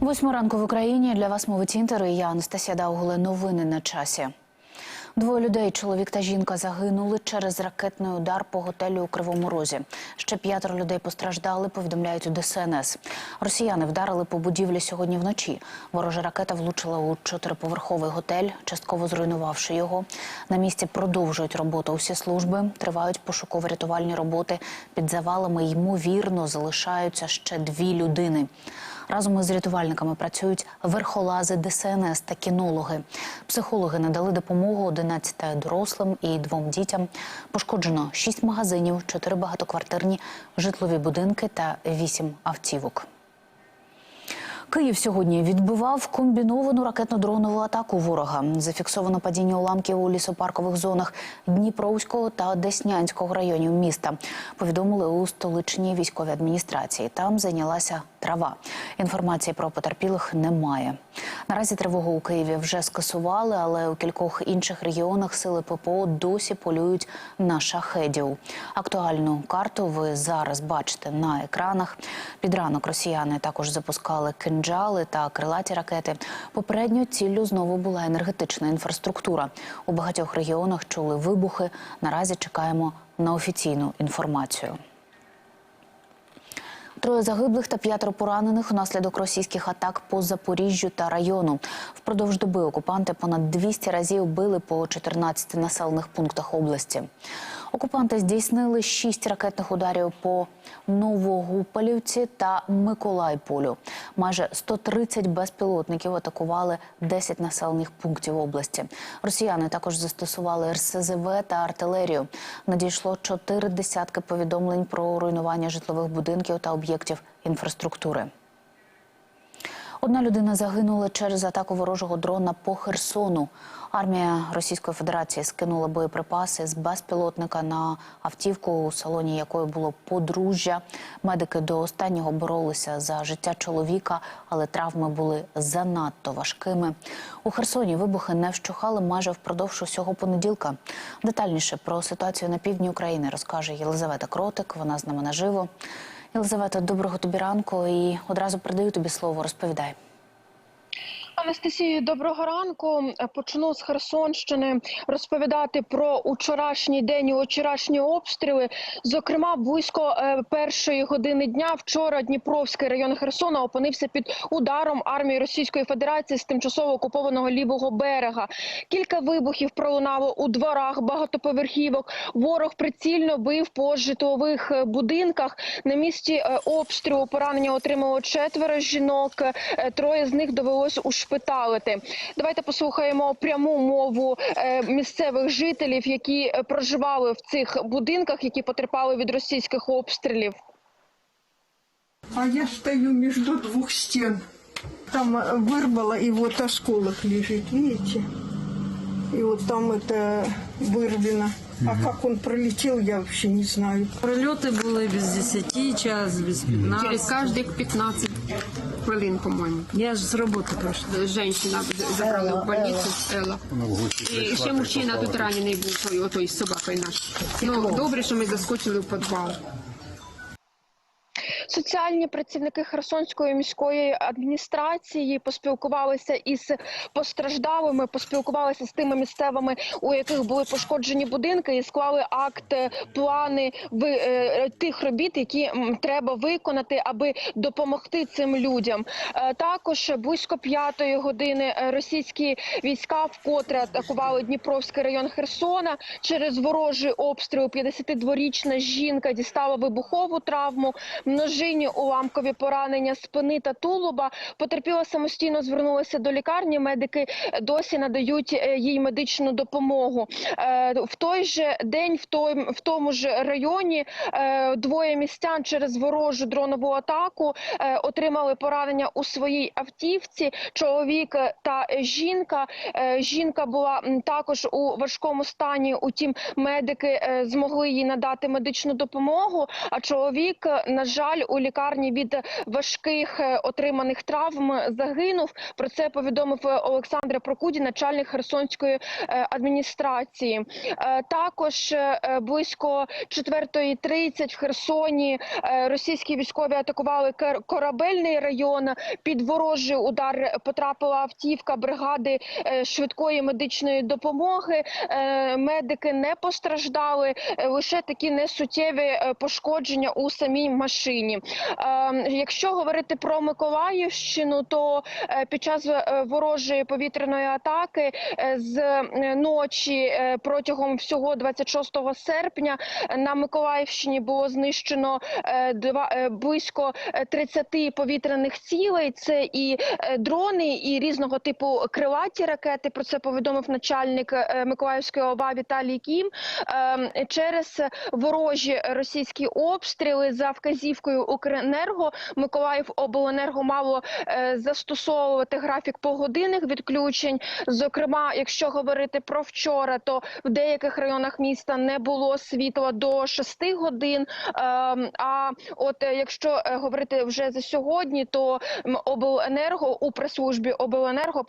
Восьма ранку в Україні для вас мовить інтер. Я Анастасія Даугле. Новини на часі. Двоє людей, чоловік та жінка, загинули через ракетний удар по готелю у Кривому Розі. Ще п'ятеро людей постраждали. Повідомляють у ДСНС. Росіяни вдарили по будівлі сьогодні вночі. Ворожа ракета влучила у чотириповерховий готель, частково зруйнувавши його. На місці продовжують роботу усі служби. Тривають пошуково-рятувальні роботи. Під завалами ймовірно залишаються ще дві людини. Разом із рятувальниками працюють верхолази ДСНС та кінологи. Психологи надали допомогу 11 дорослим і двом дітям. Пошкоджено 6 магазинів, 4 багатоквартирні житлові будинки та 8 автівок. Київ сьогодні відбивав комбіновану ракетно-дронову атаку ворога. Зафіксовано падіння уламків у лісопаркових зонах Дніпровського та Деснянського районів міста. Повідомили у столичній військовій адміністрації. Там зайнялася трава. Інформації про потерпілих немає. Наразі тривогу у Києві вже скасували, але у кількох інших регіонах сили ППО досі полюють на шахедів. Актуальну карту ви зараз бачите на екранах. Під ранок росіяни також запускали кинджали та крилаті ракети. Попередньо ціллю знову була енергетична інфраструктура. У багатьох регіонах чули вибухи. Наразі чекаємо на офіційну інформацію. Троє загиблих та п'ятеро поранених внаслідок російських атак по Запоріжжю та району. Впродовж доби окупанти понад 200 разів били по 14 населених пунктах області. Окупанти здійснили шість ракетних ударів по Новогупалівці та Миколайполю. Майже 130 безпілотників атакували 10 населених пунктів області. Росіяни також застосували РСЗВ та артилерію. Надійшло чотири десятки повідомлень про руйнування житлових будинків та об'єктів інфраструктури. Одна людина загинула через атаку ворожого дрона по Херсону. Армія Російської Федерації скинула боєприпаси з безпілотника на автівку, у салоні якої було подружжя. Медики до останнього боролися за життя чоловіка, але травми були занадто важкими. У Херсоні вибухи не вщухали майже впродовж усього понеділка. Детальніше про ситуацію на півдні України розкаже Єлизавета Кротик. Вона з нами наживо. Єлизавета, доброго тобі ранку і одразу передаю тобі слово. Розповідай. Анастасію, доброго ранку. Почну з Херсонщини розповідати про вчорашній день і вчорашні обстріли. Зокрема, близько е, першої години дня вчора Дніпровський район Херсона опинився під ударом армії Російської Федерації з тимчасово окупованого лівого берега. Кілька вибухів пролунало у дворах багатоповерхівок. Ворог прицільно бив по житлових е, будинках. На місці е, обстрілу поранення отримало четверо жінок. Троє з них довелось ушпиталити. Давайте послухаємо пряму мову е, місцевих жителів, які е, проживали в цих будинках, які потерпали від російських обстрілів. А я стою между двух стен. Там э, вырвало, и вот осколок лежит, видите? И вот там это вырвано. А как он пролетел, я вообще не знаю. Прильоти були без 10, час, без 15. Через каждых 15 хвилин, по-моєму. Я ж з роботи прийшла. Женщина забрала в больницю Елла. І ще мужчина тут ранений був, той, отой з собакою наш. Ну, добре, що ми заскочили в підвал. Соціальні працівники Херсонської міської адміністрації поспілкувалися із постраждалими, поспілкувалися з тими місцевими, у яких були пошкоджені будинки, і склали акт е, плани ви е, тих робіт, які треба виконати, аби допомогти цим людям. Е, Також близько п'ятої години е, російські війська вкотре атакували Дніпровський район Херсона через ворожий обстріл. 52-річна жінка дістала вибухову травму, множинні уламкові поранення спини та тулуба. Потерпіла самостійно звернулася до лікарні. Медики досі надають е, їй медичну допомогу. Е, В той же день, в той в тому ж районі, е, двоє містян через ворожу дронову атаку отримали поранення у своїй автівці. Чоловік та жінка. Жінка була також у важкому стані. Утім, медики змогли їй надати медичну допомогу. А чоловік, на жаль, у лікарні від важких е, отриманих травм. Загинув. Про це повідомив е, Олександр Прокуді, начальник Херсонської е, адміністрації. Також близько 4.30 в Херсоні російські військові атакували корабельний район. Під ворожий удар потрапила автівка бригади швидкої медичної допомоги. Медики не постраждали, лише такі несуттєві пошкодження у самій машині. Е, Якщо говорити про Миколаївщину, то е, під час е, ворожої повітряної атаки е, з ночі протягом всього 26 серпня на Миколаївщині було знищено близько е, 30 повітряних цілей. Це і дрони, і різного типу крилаті ракети. Про це повідомив начальник Миколаївської ОВА Віталій Кім. Е, Через ворожі російські обстріли за вказівкою Укренерго Миколаїв обленерго мало е, застосовувати графік погодинних відключень. Зокрема, якщо говорити про вчора, то в деяких районах міста не було світла до 6 годин. Ем, А от е, якщо е, говорити вже за сьогодні, то обленерго у прес-службі обленерго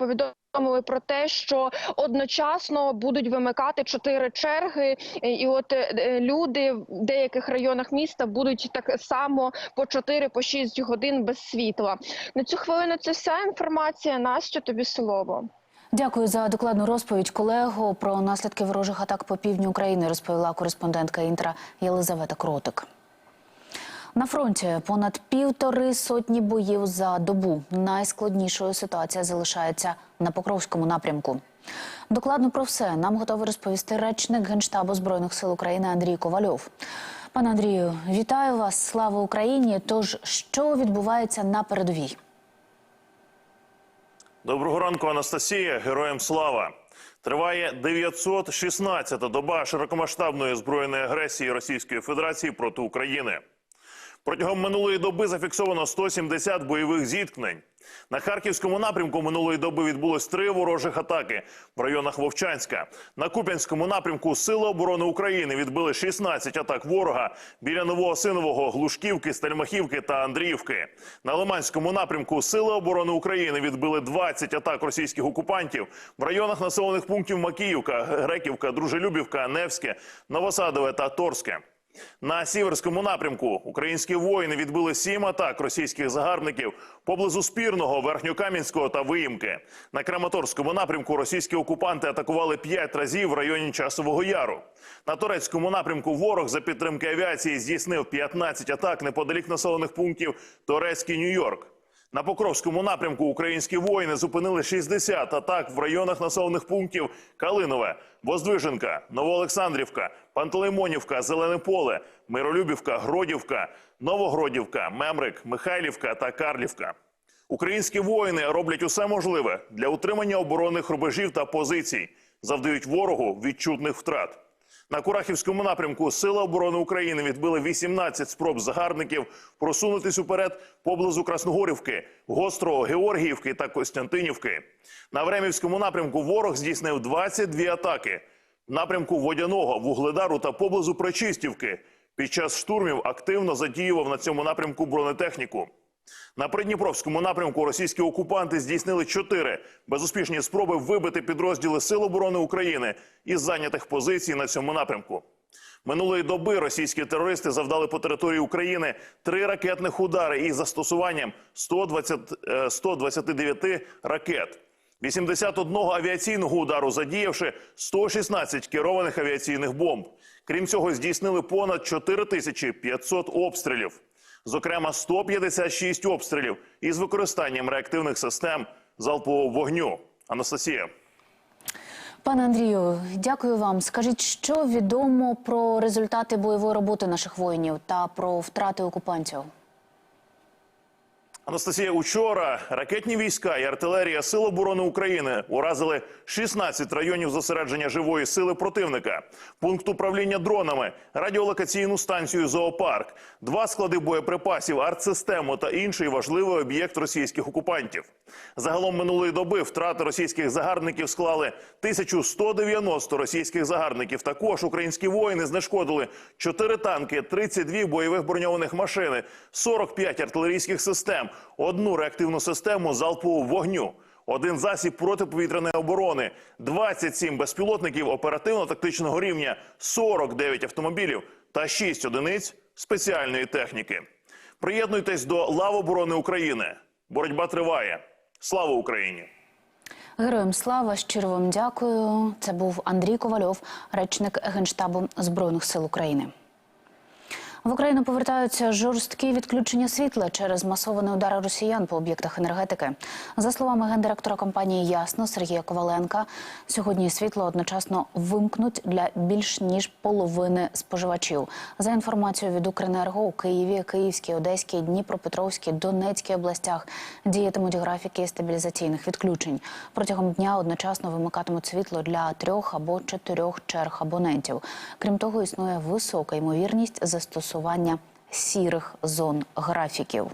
повідомили про те, що одночасно будуть вимикати чотири черги, і- от е, е, люди в деяких районах міста будуть так само по 4 по 6 годин без світла. На цю хвилину це вся інформація. Настя, тобі слово. Дякую за докладну розповідь. Колего про наслідки ворожих атак по півдню України розповіла кореспондентка інтра Єлизавета Кротик. На фронті понад півтори сотні боїв за добу. Найскладнішою ситуація залишається на Покровському напрямку. Докладно про все нам готовий розповісти речник Генштабу Збройних сил України Андрій Ковальов. Пане Андрію, вітаю вас! Слава Україні! Тож що відбувається на передовій? Доброго ранку, Анастасія. Героям слава. Триває 916-та доба широкомасштабної збройної агресії Російської Федерації проти України. Протягом минулої доби зафіксовано 170 бойових зіткнень. На харківському напрямку минулої доби відбулось три ворожих атаки в районах Вовчанська. На Куп'янському напрямку Сили оборони України відбили 16 атак ворога біля Новоосинового, Глушківки, Стельмахівки та Андріївки. На Лиманському напрямку Сили оборони України відбили 20 атак російських окупантів в районах населених пунктів Макіївка, Греківка, Дружелюбівка, Невське, Новосадове та Торське. На сіверському напрямку українські воїни відбили сім атак російських загарбників поблизу Спірного, Верхньокам'янського та Виїмки. На Краматорському напрямку російські окупанти атакували п'ять разів в районі Часового Яру. На турецькому напрямку ворог за підтримки авіації здійснив 15 атак неподалік населених пунктів Турецький Нью-Йорк. На Покровському напрямку українські воїни зупинили 60 атак в районах населених пунктів Калинове, Воздвиженка, Новоолександрівка, Пантелеймонівка, Зелене Поле, Миролюбівка, Гродівка, Новогродівка, Мемрик, Михайлівка та Карлівка. Українські воїни роблять усе можливе для утримання оборонних рубежів та позицій, завдають ворогу відчутних втрат. На Курахівському напрямку Сили оборони України відбили 18 спроб загарбників просунутись уперед поблизу Красногорівки, Гострого, Георгіївки та Костянтинівки. На Времівському напрямку ворог здійснив 22 атаки. Напрямку Водяного, Вугледару та поблизу Причистівки. Під час штурмів активно задіював на цьому напрямку бронетехніку. На Придніпровському напрямку російські окупанти здійснили чотири безуспішні спроби вибити підрозділи Сил оборони України із зайнятих позицій на цьому напрямку. Минулої доби російські терористи завдали по території України три ракетних удари із застосуванням 120, е, 129 ракет. 81 авіаційного удару, задіявши 116 керованих авіаційних бомб. Крім цього, здійснили понад 4500 обстрілів. Зокрема, 156 обстрілів із використанням реактивних систем залпового вогню. Анастасія. Пане Андрію, дякую вам. Скажіть, що відомо про результати бойової роботи наших воїнів та про втрати окупантів? Анастасія, учора ракетні війська і артилерія Сил оборони України уразили 16 районів зосередження живої сили противника, пункт управління дронами, радіолокаційну станцію зоопарк, два склади боєприпасів, артсистему та інший важливий об'єкт російських окупантів. Загалом минулої доби втрати російських загарбників склали 1190 російських загарбників. Також українські воїни знешкодили 4 танки, 32 бойових броньованих машини, 45 артилерійських систем, одну реактивну систему залпового вогню. Один засіб протиповітряної оборони, 27 безпілотників оперативно-тактичного рівня, 49 автомобілів та 6 одиниць спеціальної техніки. Приєднуйтесь до лав оборони України. Боротьба триває. Слава Україні! Героям слава щиро вам дякую. Це був Андрій Ковальов, речник генштабу збройних сил України. В Україну повертаються жорсткі відключення світла через масовані удари росіян по об'єктах енергетики. За словами гендиректора компанії Ясно Сергія Коваленка, сьогодні світло одночасно вимкнуть для більш ніж половини споживачів. За інформацією від Укренерго у Києві, Київській, Одеській, Дніпропетровській, Донецькій областях діятимуть графіки стабілізаційних відключень. Протягом дня одночасно вимикатимуть світло для трьох або чотирьох черг абонентів. Крім того, існує висока ймовірність застосування сірих зон графіків.